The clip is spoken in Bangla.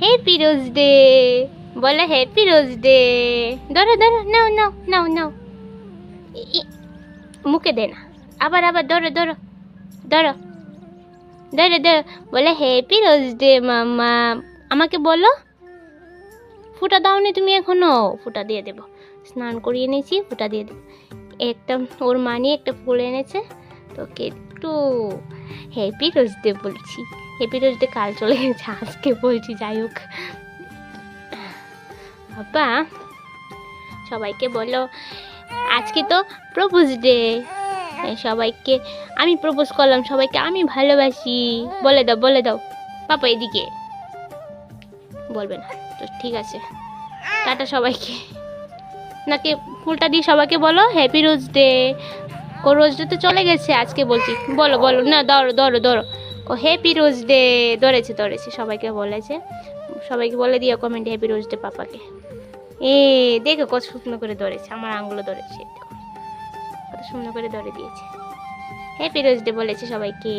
হ্যাপি রোজ ডে বলো হ্যাপি রোজ ডে ধরো ধরো নাও নাও নাও নাও মুখে দে না আবার আবার ধরো ধরো ধরো ধরো ধরো বলে হ্যাপি রোজ ডে মামা আমাকে বলো ফুটা দাওনি তুমি এখনও ফুটা দিয়ে দেবো স্নান করিয়ে নিয়েছি ফুটা দিয়ে দেবো একটা ওর মানি একটা ফুল এনেছে, তোকে একটু হ্যাপি রোজ ডে বলছি। হ্যাপি রোজ ডে কাল চলে গেছে, আজকে বলছি, যাই হোক। বাবা, সবাইকে বলো, আজকে তো প্রপোজ ডে। সবাইকে, আমি প্রপোজ করলাম, সবাইকে আমি ভালোবাসি। বলে দাও বলে দাও। পাপা এদিকে। বলবে না, তো ঠিক আছে। টাটা সবাইকে। নাকি ফুলটা দিয়ে সবাইকে বলো হ্যাপি রোজ ডে ও রোজ ডে তো চলে গেছে, আজকে বলছি, বলো বলো, না, ধরো ধরো ধরো। ও হ্যাপি রোজ ডে ধরেছে ধরেছে, সবাইকে বলেছে। সবাইকে বলে দিও কমেন্টে হ্যাপি রোজ ডে পাপাকে। এ, দেখো কত সুন্দর করে ধরেছে, আমার আঙুলো ধরেছে কত সুন্দর করে ধরে দিয়েছে। হ্যাপি রোজ ডে বলেছে সবাইকে।